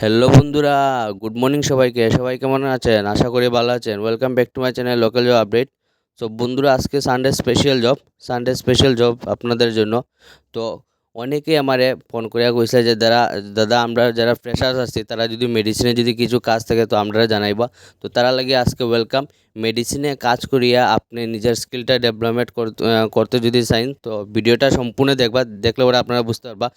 Hello বন্ধুরা। Good morning সবাইকে। সবাই কেমন আছেন? আশা করি ভালো আছেন। Welcome back to my channel local job update তো বন্ধুরা, আজকে Sunday special job Sunday special job আপনাদের জন্য। তো, অনেকেই আমারে ফোন করিয়া কইছে যে, দাদা দাদা, আমরা যারা ফ্রেশার্স আছি, তারা যদি মেডিসিনে যদি কিছু কাজ থাকে, তো আমরা জানাইবা। তো, তারা লাগে আজকে ওয়েলকাম মেডিসিনে কাজ করিয়া আপনি নিজের স্কিলটা ডেভেলপমেন্ট করতে যদি চাইন, তো ভিডিওটা সম্পূর্ণ দেখবা। দেখলে পরে আপনারা বুঝতে পারবা।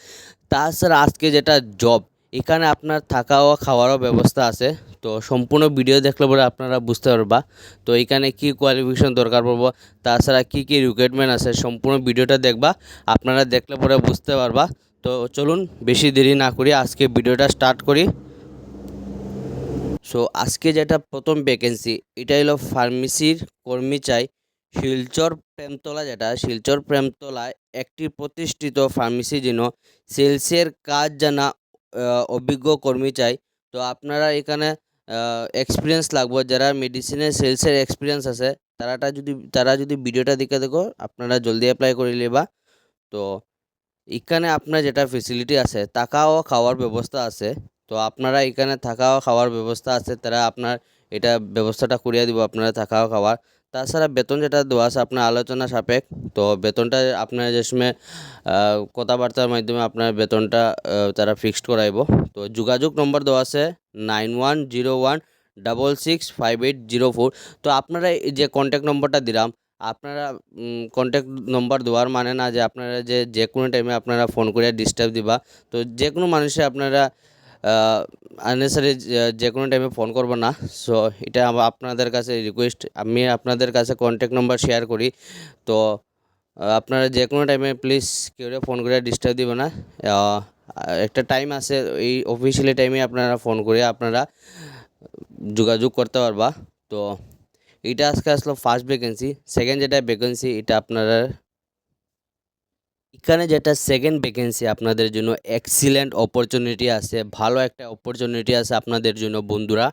তাছাড়া আজকে যেটা জব এখানে আপনার থাকা ও খাওয়ারও ব্যবস্থা আছে। তো সম্পূর্ণ ভিডিও দেখলে পরে আপনারা বুঝতে পারবা। তো এখানে কি কোয়ালিফিকেশন দরকার পড়ব, তাছাড়া কি কি রিকোয়ারমেন্ট আছে, সম্পূর্ণ ভিডিওটা দেখবা, আপনারা দেখলে পরে বুঝতে পারবা। তো চলুন, বেশি দেরি না করি আজকে ভিডিওটা স্টার্ট করি। সো আজকে যেটা প্রথম ভ্যাকেন্সি এটা হলো ফার্মেসির কর্মী চাই। শিলচর প্রেমতলা যেটা, শিলচর প্রেমতলায় একটি প্রতিষ্ঠিত ফার্মেসি যেন সেলসের কাজ জানা অভিজ্ঞ কর্মী চাই। তো আপনারা এখানে এক্সপিরিয়েন্স লাগবে। যারা মেডিসিনের সেলসের এক্সপিরিয়েন্স আছে, তারাটা যদি, তারা যদি ভিডিওটা দেখে দেখো, আপনারা জলদি অ্যাপ্লাই করে নেবা। তো এখানে আপনার যেটা ফেসিলিটি আছে, থাকা ও খাওয়ার ব্যবস্থা আছে। তো আপনারা এখানে থাকা ও খাওয়ার ব্যবস্থা আছে, তারা আপনার এটা ব্যবস্থাটা করিয়ে দিব, আপনারা থাকা ও খাওয়ার। তাছাড়া বেতন যেটা দেওয়া আছে আপনার আলোচনা সাপেক্ষ, তো বেতনটা আপনার যে সময় কথাবার্তার মাধ্যমে আপনার বেতনটা তারা ফিক্সড করাইব। তো যোগাযোগ নম্বর দেওয়া আছে nine one zero one double six five eight zero four তো আপনারা যে কন্ট্যাক্ট নম্বরটা দিলাম, আপনারা কন্ট্যাক্ট নম্বর দেওয়ার মানে না যে আপনারা যে যে কোনো টাইমে আপনারা ফোন করে ডিস্টার্ব দিবা। তো যে কোনো মানুষে আপনারা আননেসারি যে কোনো টাইমে ফোন করব না। সো এটা আপনাদের কাছে রিকোয়েস্ট আমি আপনাদের কাছে কন্ট্যাক্ট নম্বর শেয়ার করি। তো আপনারা যে কোনো টাইমে প্লিজ কেউ ফোন করে ডিস্টার্ব দিবে না। একটা টাইম আছে, এই অফিসিয়ালি টাইমে আপনারা ফোন করে আপনারা যোগাযোগ করতে পারবা। তো, এটা আজকে আসলো ফার্স্ট ভ্যাকেন্সি সেকেন্ড যেটা ভ্যাকেন্সি এটা আপনারা এখানে যেটা সেকেন্ড ভ্যাকেন্সি আপনাদের জন্য এক্সিলেন্ট অপরচুনিটি আছে, ভালো একটা অপরচুনিটি আছে আপনাদের জন্য বন্ধুরা।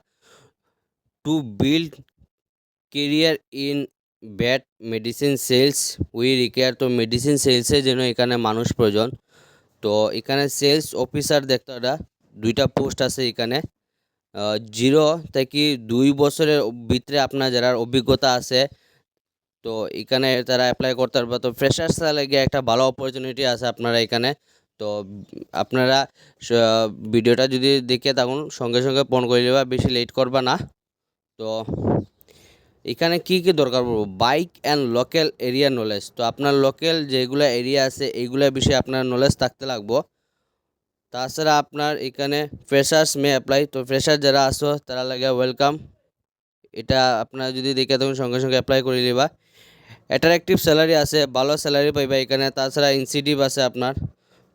To build career in bat medicine sales we require তো মেডিসিন সেলসের জন্য এখানে মানুষ প্রয়োজন। তো এখানে সেলস অফিসার দেখতে দুইটা পোস্ট আছে এখানে। জিরো থেকে দুই বছরের ভিতরে আপনার যারা অভিজ্ঞতা আছে তো এখানে তারা অ্যাপ্লাই করতে পারবে। তো ফ্রেশার্স লাগে একটা ভালো অপরচুনিটি আছে আপনারা এখানে। তো আপনারা ভিডিওটা যদি দেখে থাকুন, সঙ্গে সঙ্গে ফোন করে নেবা, বেশি লেট করবা না। তো এখানে কি কি দরকার পড়ব? Bike and local area knowledge তো আপনার লোকাল যেগুলো এরিয়া আছে এইগুলোর বিষয়ে আপনার নলেজ থাকতে লাগবো। তাছাড়া আপনার এখানে ফ্রেশার্স মে অ্যাপ্লাই তো ফ্রেশার যারা আসো তারা লাগে ওয়েলকাম এটা আপনারা যদি দেখে থাকুন, সঙ্গে সঙ্গে অ্যাপ্লাই করে নিবা। অ্যাট্রাকটিভ স্যালারি আছে, ভালো স্যালারি পাইবা এখানে, তাছাড়া ইনসিটিভ আছে আপনার।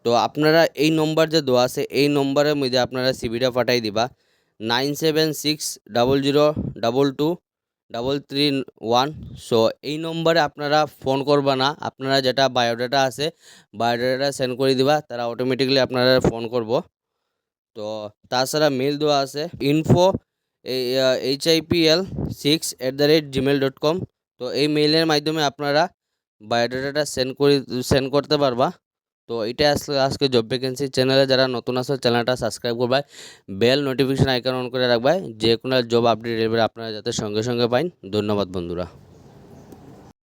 তো আপনারা এই নম্বর যে দেওয়া আছে, এই নম্বরের মধ্যে আপনারা সিবিটা পাঠাই দিবা। Nine seven six double zero double two double three one so এই নম্বরে আপনারা ফোন করবা না। আপনারা যেটা বায়োডাটা আছে বায়োডাটা সেন্ড করে দিবা, তারা অটোমেটিকলি আপনারা ফোন করব। তো তাছাড়া মেল দেওয়া আছে info H I P L six at the rate Gmail dot com তো এই মেইলের মাধ্যমে আপনারা বায়োডাটাটা সেন্ড করে সেন্ড করতে পারবা। তো এটা আসলে আজকে জব ভ্যাকেন্সি চ্যানেলে যারা নতুন আসলে চ্যানেলটা সাবস্ক্রাইব করবা বেল নোটিফিকেশান আইকন অন করে রাখবা যে কোনো জব আপডেট আপনারা যাতে সঙ্গে সঙ্গে পাইন। ধন্যবাদ বন্ধুরা।